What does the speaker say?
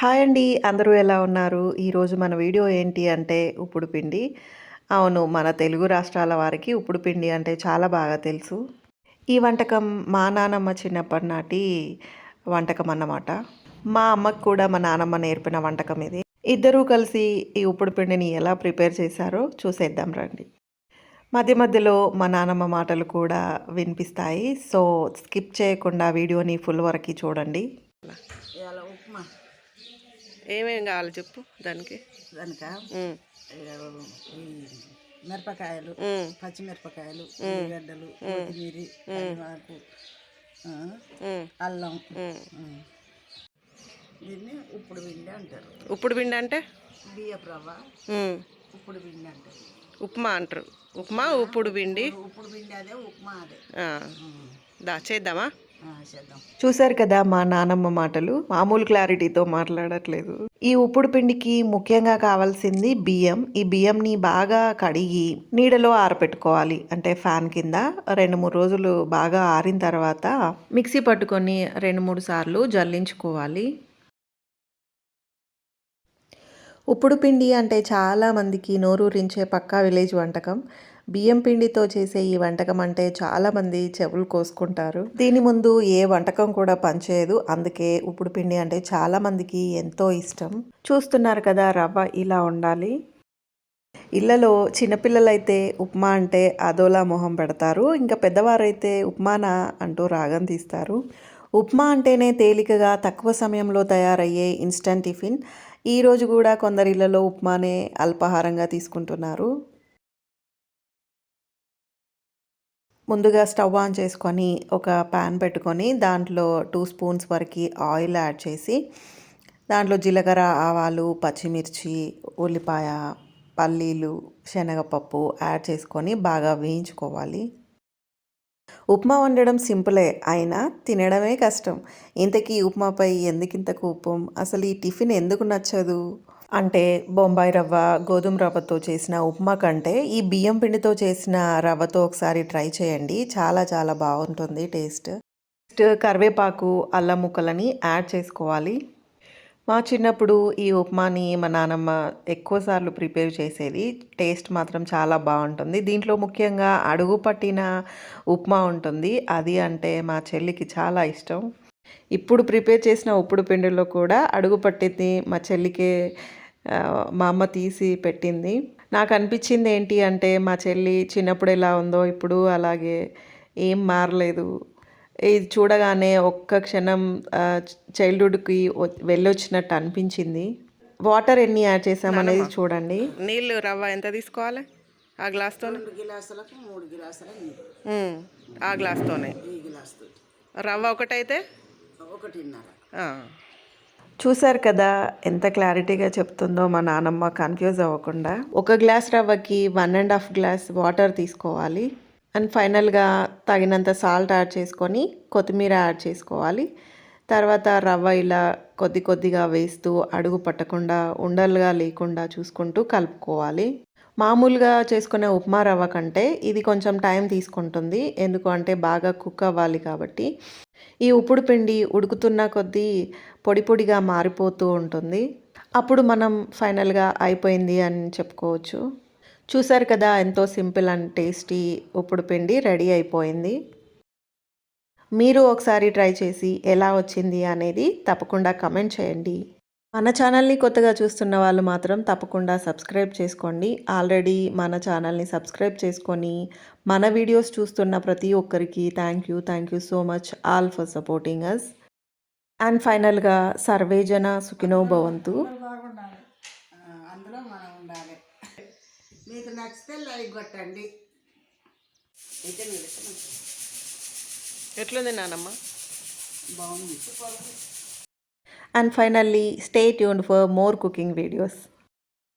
Hi అండి. అందరూ ఎలా ఉన్నారు? ఈరోజు మన వీడియో ఏంటి అంటే ఉప్పుడు పిండి. అవును మన తెలుగు రాష్ట్రాల వారికి ఉప్పుడు పిండి అంటే చాలా బాగా తెలుసు. ఈ వంటకం మా నానమ్మ చిన్నప్పటి నాటి వంటకం అన్నమాట. మా అమ్మకు కూడా మా నానమ్మ నేర్పిన వంటకం ఇది. ఇద్దరూ కలిసి ఈ ఉప్పుడు పిండిని ఎలా ప్రిపేర్ చేశారో చూసేద్దాం రండి. మధ్య మధ్యలో మా నానమ్మ మాటలు కూడా వినిపిస్తాయి. సో స్కిప్ చేయకుండా వీడియోని ఫుల్ వరకు చూడండి. ఏమేం కావాలి చెప్పు దానికి? కనుక మిరపకాయలు పచ్చిమిరపకాయలు ఉల్లిగడ్డలు కొత్తిమీర కరివేపాకు అల్లం. దీన్ని ఉప్పుడు పిండి అంటారు. ఉప్పుడు పిండి అంటే? బియ్యపు రవ్వ. ఉప్పుడు పిండి అంటారు. ఉప్మా అంటారు. ఉప్మా ఉప్పుడు పిండి. ఉప్పుడు పిండి అదే ఉప్మా అదే. దా చేద్దామా? చూశారు కదా మా నానమ్మ మాటలు? మామూలు క్లారిటీతో మాట్లాడట్లేదు. ఈ ఉప్పుడు పిండికి ముఖ్యంగా కావాల్సింది బియ్యం. ఈ బియ్యంని బాగా కడిగి నీడలో ఆరపెట్టుకోవాలి. అంటే ఫ్యాన్ కింద రెండు మూడు రోజులు బాగా ఆరిన తర్వాత మిక్సీ పట్టుకొని రెండు మూడు సార్లు జల్లించుకోవాలి. ఉప్పుడు పిండి అంటే చాలామందికి నోరూరించే పక్కా విలేజ్ వంటకం. బియ్యం పిండితో చేసే ఈ వంటకం అంటే చాలామంది చెవులు కోసుకుంటారు. దీని ముందు ఏ వంటకం కూడా పనిచేయదు. అందుకే ఉప్పుడు పిండి అంటే చాలామందికి ఎంతో ఇష్టం. చూస్తున్నారు కదా రవ్వ ఇలా ఉండాలి. ఇళ్ళలో చిన్నపిల్లలైతే ఉప్మా అంటే అదోలా మొహం పెడతారు. ఇంకా పెద్దవారైతే ఉప్మానా అంటూ రాగం తీస్తారు. ఉప్మా అంటేనే తేలికగా తక్కువ సమయంలో తయారయ్యే ఇన్స్టంట్ టిఫిన్. ఈరోజు కూడా కొందరిళ్ళలో ఉప్మానే అల్పాహారంగా తీసుకుంటున్నారు. ముందుగా స్టవ్ ఆన్ చేసుకొని ఒక ప్యాన్ పెట్టుకొని దాంట్లో టూ స్పూన్స్ వరకు ఆయిల్ యాడ్ చేసి దాంట్లో జీలకర్ర ఆవాలు పచ్చిమిర్చి ఉల్లిపాయ పల్లీలు శనగపప్పు యాడ్ చేసుకొని బాగా వేయించుకోవాలి. ఉప్మా వండడం సింపులే అయినా తినడమే కష్టం. ఇంతకీ ఉప్మాపై ఎందుకింత కోపం? అసలు ఈ టిఫిన్ ఎందుకు నచ్చదు? అంటే బొంబాయి రవ్వ గోధుమ రవ్వతో చేసిన ఉప్మా కంటే ఈ బియ్యం పిండితో చేసిన రవ్వతో ఒకసారి ట్రై చేయండి. చాలా చాలా బాగుంటుంది టేస్ట్. నెక్స్ట్ కరివేపాకు అల్లం ముక్కలని యాడ్ చేసుకోవాలి. మా చిన్నప్పుడు ఈ ఉప్మాని మా నానమ్మ ఎక్కువసార్లు ప్రిపేర్ చేసేది. టేస్ట్ మాత్రం చాలా బాగుంటుంది. దీంట్లో ముఖ్యంగా అడుగు పట్టిన ఉప్మా ఉంటుంది. అది అంటే మా చెల్లికి చాలా ఇష్టం. ఇప్పుడు ప్రిపేర్ చేసిన ఉప్పుడు పిండిలో కూడా అడుగు పట్టింది మా చెల్లికే మా అమ్మ తీసి పెట్టింది. నాకు అనిపించింది ఏంటి అంటే మా చెల్లి చిన్నప్పుడు ఎలా ఉందో ఇప్పుడు అలాగే ఏం మారలేదు. ఇది చూడగానే ఒక్క క్షణం చైల్డ్హుడ్కి వెళ్ళొచ్చినట్టు అనిపించింది. వాటర్ ఎన్ని యాడ్ చేసామనేది చూడండి. నీళ్ళు రవ్వ ఎంత తీసుకోవాలి? ఆ గ్లాస్తో రెండు గిలాసులకు మూడు గిలాసుల నీళ్ళు. ఆ గ్లాస్తోనే. ఈ గిలాసుతో రవ్వ ఒకటైతే? ఒకటిన్నర. చూశారు కదా ఎంత క్లారిటీగా చెప్తుందో మా నానమ్మ కన్ఫ్యూజ్ అవ్వకుండా. ఒక glass రవ్వకి one and half glass water తీసుకోవాలి. అండ్ ఫైనల్గా తగినంత సాల్ట్ యాడ్ చేసుకొని కొత్తిమీర యాడ్ చేసుకోవాలి. తర్వాత రవ్వ ఇలా కొద్ది కొద్దిగా వేస్తూ అడుగు పట్టకుండా ఉండలుగా లేకుండా చూసుకుంటూ కలుపుకోవాలి. మామూలుగా చేసుకునే ఉప్మా రవ్వ కంటే ఇది కొంచెం టైం తీసుకుంటుంది. ఎందుకు అంటే బాగా కుక్ అవ్వాలి కాబట్టి. ఈ ఉప్పుడు పిండి ఉడుకుతున్న కొద్దీ పొడి పొడిగా మారిపోతూ ఉంటుంది. అప్పుడు మనం ఫైనల్గా అయిపోయింది అని చెప్పుకోవచ్చు. చూసారు కదా ఎంతో సింపుల్ అండ్ టేస్టీ ఉప్పుడు పిండి రెడీ అయిపోయింది. మీరు ఒకసారి ట్రై చేసి ఎలా వచ్చింది అనేది తప్పకుండా కమెంట్ చేయండి. మన ఛానల్ని కొత్తగా చూస్తున్న వాళ్ళు మాత్రం తప్పకుండా సబ్స్క్రైబ్ చేసుకోండి. ఆల్రెడీ మన ఛానల్ని సబ్స్క్రైబ్ చేసుకొని మన వీడియోస్ చూస్తున్న ప్రతి ఒక్కరికి thank you thank you so much all for supporting us and ఫైనల్గా సర్వేజన సుఖినో భవంతు. బాగుండాలి. ఆ, అందులో మనం ఉండాలి. మీకు నచ్చితే లైక్ కొట్టండి. అయితే నిలుస్తున్నాం ఎట్లుంది నానమ్మ? బాగుంది. And finally, stay tuned for more cooking videos.